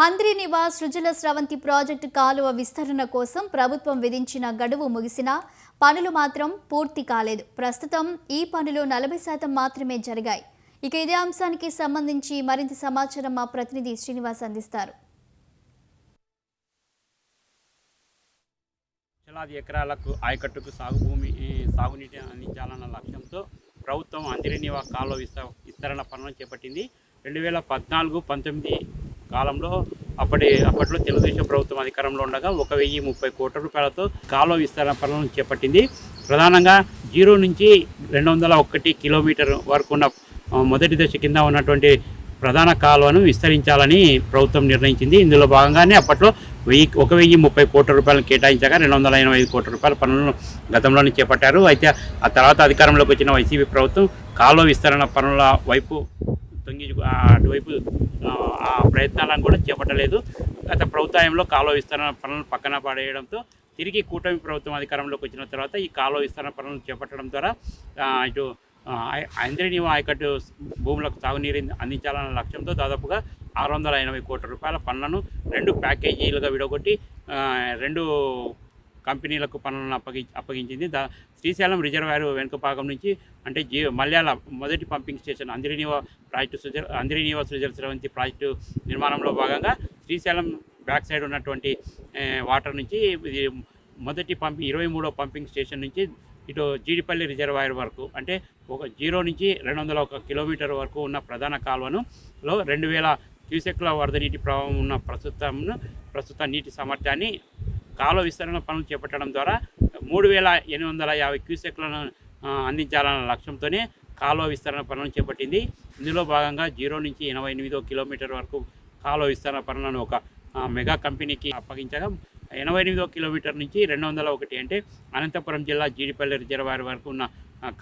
Handri Neeva Sujala Sravanthi project కాలువ విస్తరణ కోసం ప్రభుత్వం విధించిన గడువు ముగిసినా పనులు మాత్రం పూర్తి కాలేదు. ప్రస్తుతం ఈ పనులు నలభై శాతం మాత్రమే జరిగాయి. ఇక ఇదే అంశానికి సంబంధించి మరింత సమాచారం మా ప్రతినిధి శ్రీనివాస్ అందిస్తారు. లక్షలాది ఎకరాలకు ఆయకట్టుకు సాగు భూమి సాగునీటి అందించాలన్న లక్ష్యంతో ప్రభుత్వం అందిరినివా కాలువ విస్త విస్తరణ పనులను చేపట్టింది. రెండు వేల పద్నాలుగు పంతొమ్మిది కాలంలో అప్పటి అప్పట్లో తెలుగుదేశం ప్రభుత్వం అధికారంలో ఉండగా ఒక వెయ్యి ముప్పై కోట్ల రూపాయలతో కాలువ విస్తరణ పనులను చేపట్టింది. ప్రధానంగా జీరో నుంచి రెండు వందల ఒకటి కిలోమీటర్ వరకు ఉన్న మొదటి దశ కింద ఉన్నటువంటి ప్రధాన కాలువను విస్తరించాలని ప్రభుత్వం నిర్ణయించింది. ఇందులో భాగంగానే అప్పట్లో వెయ్యి ఒక వెయ్యి ముప్పై కోట్ల రూపాయలు కేటాయించగా రెండు వందల ఎనభై ఐదు కోట్ల రూపాయల పనులను గతంలోనే చేపట్టారు. అయితే ఆ తర్వాత అధికారంలోకి వచ్చిన వైసీపీ ప్రభుత్వం కాలువ విస్తరణ పనుల వైపు తొంగి అటువైపు ఆ, ప్రయత్నాలను కూడా చేపట్టలేదు. గత ప్రభుత్వంలో కాలువ విస్తరణ పనులను పక్కన పడేయడంతో తిరిగి కూటమి ప్రభుత్వం అధికారంలోకి వచ్చిన తర్వాత ఈ కాలువ విస్తరణ పనులను చేపట్టడం ద్వారా ఆ, ఇటు ఐంద్రేణి ఆయకట్టు భూములకు తాగునీరు అందించాలన్న లక్ష్యంతో దాదాపుగా ఆరు వందల ఎనభై కోట్ల రూపాయల పనులను రెండు ప్యాకేజీలుగా విడగొట్టి రెండు కంపెనీలకు పనులను అప్పగి అప్పగించింది. దా శ్రీశైలం రిజర్వాయర్ వెనుక భాగం నుంచి అంటే జీ మల్యాల మొదటి పంపింగ్ స్టేషన్ అందిరినివా ప్రాజెక్టు సుజ అందిరినివా సుజల స్రవంతి ప్రాజెక్టు నిర్మాణంలో భాగంగా శ్రీశైలం బ్యాక్ సైడ్ ఉన్నటువంటి వాటర్ నుంచి ఇది మొదటి పంపింగ్ ఇరవై మూడో పంపింగ్ స్టేషన్ నుంచి ఇటు జీడిపల్లి రిజర్వాయర్ వరకు అంటే ఒక జీరో నుంచి రెండు వందల ఒక కిలోమీటర్ వరకు ఉన్న ప్రధాన కాలువను లో రెండు వేల క్యూసెక్ల వరద నీటి ప్రవాహం ఉన్న ప్రస్తుతం ప్రస్తుత నీటి సామర్థ్యాన్ని కాలువ విస్తరణ పనులు చేపట్టడం ద్వారా మూడు వేల ఎనిమిది వందల యాభై క్యూసెక్లను అందించాలన్న లక్ష్యంతోనే కాలువ విస్తరణ పనులను చేపట్టింది. ఇందులో భాగంగా జీరో నుంచి ఎనభై ఎనిమిదో కిలోమీటర్ వరకు కాలువ విస్తరణ పనులను ఒక మెగా కంపెనీకి అప్పగించగా ఎనభై ఎనిమిదో కిలోమీటర్ నుంచి రెండు వందల ఒకటి అంటే అనంతపురం జిల్లా జీడిపల్లి రిజర్వాయర్ వరకు ఉన్న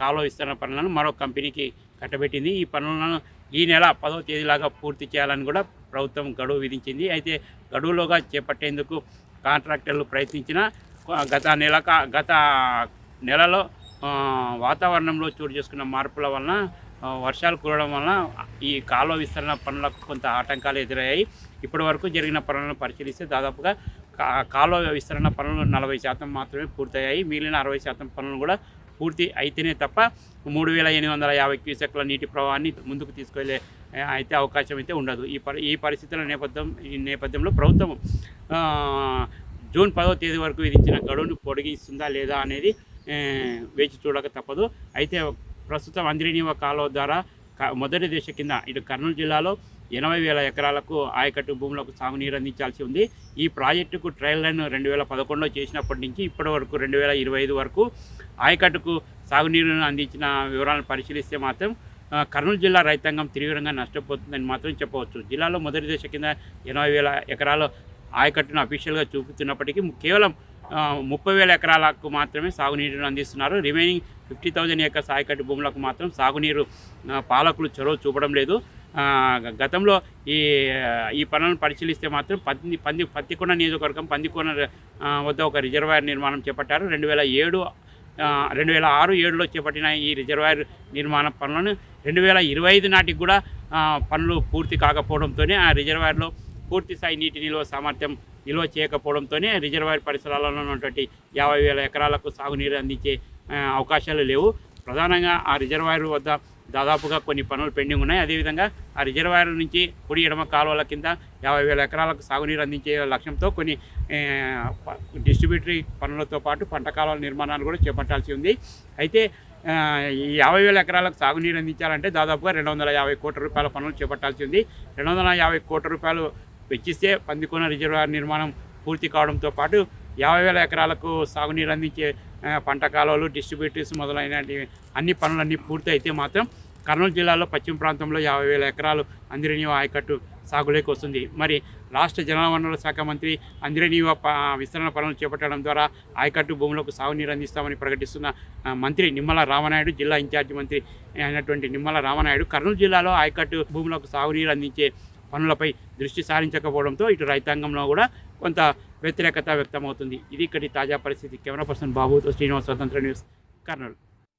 కాలువ విస్తరణ పనులను మరో కంపెనీకి కట్టబెట్టింది. ఈ పనులను ఈ నెల పదో తేదీలాగా పూర్తి చేయాలని కూడా ప్రభుత్వం గడువు విధించింది. అయితే గడువులోగా చేపట్టేందుకు కాంట్రాక్టర్లు ప్రయత్నించిన గత నెల గత నెలలో వాతావరణంలో చోటు చేసుకున్న మార్పుల వలన వర్షాలు కురవడం వలన ఈ కాలువ విస్తరణ పనులకు కొంత ఆటంకాలు ఎదురయ్యాయి. ఇప్పటి వరకు జరిగిన పనులను పరిశీలిస్తే దాదాపుగా కాలువ విస్తరణ పనులు నలభై శాతం మాత్రమే పూర్తయ్యాయి. మిగిలిన అరవై శాతం పనులు కూడా పూర్తి అయితేనే తప్ప మూడు వేల ఎనిమిది వందల యాభై క్యూసెక్ల నీటి ప్రవాహాన్ని ముందుకు తీసుకెళ్ళే అయితే అవకాశం అయితే ఉండదు. ఈ పరి ఈ పరిస్థితుల నేపథ్యం ఈ నేపథ్యంలో ప్రభుత్వం జూన్ పదో తేదీ వరకు విధించిన గడువును పొడిగిస్తుందా లేదా అనేది వేచి చూడక తప్పదు. అయితే ప్రస్తుతం అంద్రినీవ కాలువ ద్వారా మొదటి దశ కింద ఇటు కర్నూలు జిల్లాలో ఎనభై వేల ఎకరాలకు ఆయకట్టు భూములకు సాగునీరు అందించాల్సి ఉంది. ఈ ప్రాజెక్టుకు ట్రయల్ లైన్ రెండు వేల పదకొండులో చేసినప్పటి నుంచి ఇప్పటి వరకు రెండు వేల ఇరవై ఐదు వరకు ఆయకట్టుకు సాగునీరును అందించిన వివరాలను పరిశీలిస్తే మాత్రం కర్నూలు జిల్లా రైతాంగం తీవ్రంగా నష్టపోతుందని మాత్రం చెప్పవచ్చు. జిల్లాలో మొదటి దశ కింద ఎనభై వేల ఎకరాలు ఆయకట్టును అఫీషియల్గా చూపుతున్నప్పటికీ కేవలం ముప్పై వేల ఎకరాలకు మాత్రమే సాగునీరును అందిస్తున్నారు. రిమైనింగ్ ఫిఫ్టీ థౌజండ్ ఎకర్స్ ఆయకట్టు భూములకు మాత్రం సాగునీరు పాలకులు చొరవ చూపడం లేదు. గతంలో ఈ ఈ పనులను పరిశీలిస్తే మాత్రం పంది పంది పత్తికొండ నియోజకవర్గం పందికొండ వద్ద ఒక రిజర్వాయర్ నిర్మాణం చేపట్టారు. రెండు వేల ఏడు రెండు వేల ఆరు ఏడులో చేపట్టిన ఈ రిజర్వాయర్ నిర్మాణ పనులను రెండు వేల ఇరవై ఐదు నాటికి కూడా పనులు పూర్తి కాకపోవడంతోనే ఆ రిజర్వాయర్లో పూర్తి స్థాయి నీటి నిల్వ సామర్థ్యం నిల్వ చేయకపోవడంతోనే రిజర్వాయర్ పరిసరాలలో ఉన్నటువంటి యాభై వేల ఎకరాలకు సాగునీరు అందించే అవకాశాలు లేవు. ప్రధానంగా ఆ రిజర్వాయర్ వద్ద దాదాపుగా కొన్ని పనులు పెండింగ్ ఉన్నాయి. అదేవిధంగా ఆ రిజర్వాయర్ నుంచి కుడి ఎడమ కాలువల కింద యాభై వేల ఎకరాలకు సాగునీరు అందించే లక్ష్యంతో కొన్ని డిస్ట్రిబ్యూటరీ పనులతో పాటు పంట కాలువల నిర్మాణాలు కూడా చేపట్టాల్సి ఉంది. అయితే ఈ యాభై వేల ఎకరాలకు సాగునీరు అందించాలంటే దాదాపుగా రెండు వందల యాభై కోట్ల రూపాయల పనులు చేపట్టాల్సి ఉంది. రెండు వందల యాభై కోట్ల రూపాయలు వెచ్చిస్తే పందికొన రిజర్వాయర్ నిర్మాణం పూర్తి కావడంతో పాటు యాభై వేల ఎకరాలకు సాగునీరు అందించే పంట కాలువలు డిస్ట్రిబ్యూటర్స్ మొదలైన అన్ని పనులన్నీ పూర్తి అయితే మాత్రం కర్నూలు జిల్లాలో పశ్చిమ ప్రాంతంలో యాభై వేల ఎకరాలు అందిరనీవ ఆయకట్టు సాగులోకి వస్తుంది. మరి రాష్ట్ర జలవనరుల శాఖ మంత్రి అందిరనీవ విస్తరణ పనులు చేపట్టడం ద్వారా ఆయకట్టు భూములకు సాగునీరు అందిస్తామని ప్రకటిస్తున్న మంత్రి నిమ్మల రామనాయుడు జిల్లా ఇన్ఛార్జి మంత్రి అయినటువంటి నిమ్మల రామనాయుడు కర్నూలు జిల్లాలో ఆయకట్టు భూములకు సాగునీరు అందించే పనులపై దృష్టి సారించకపోవడంతో ఇటు రైతాంగంలో కూడా కొంత వ్యతిరేకత వ్యక్తమవుతుంది. ఇది ఇక్కడి తాజా పరిస్థితి. కెమెరా పర్సన్ బాబుతో శ్రీనివాస్ స్వతంత్ర న్యూస్ కర్నూలు.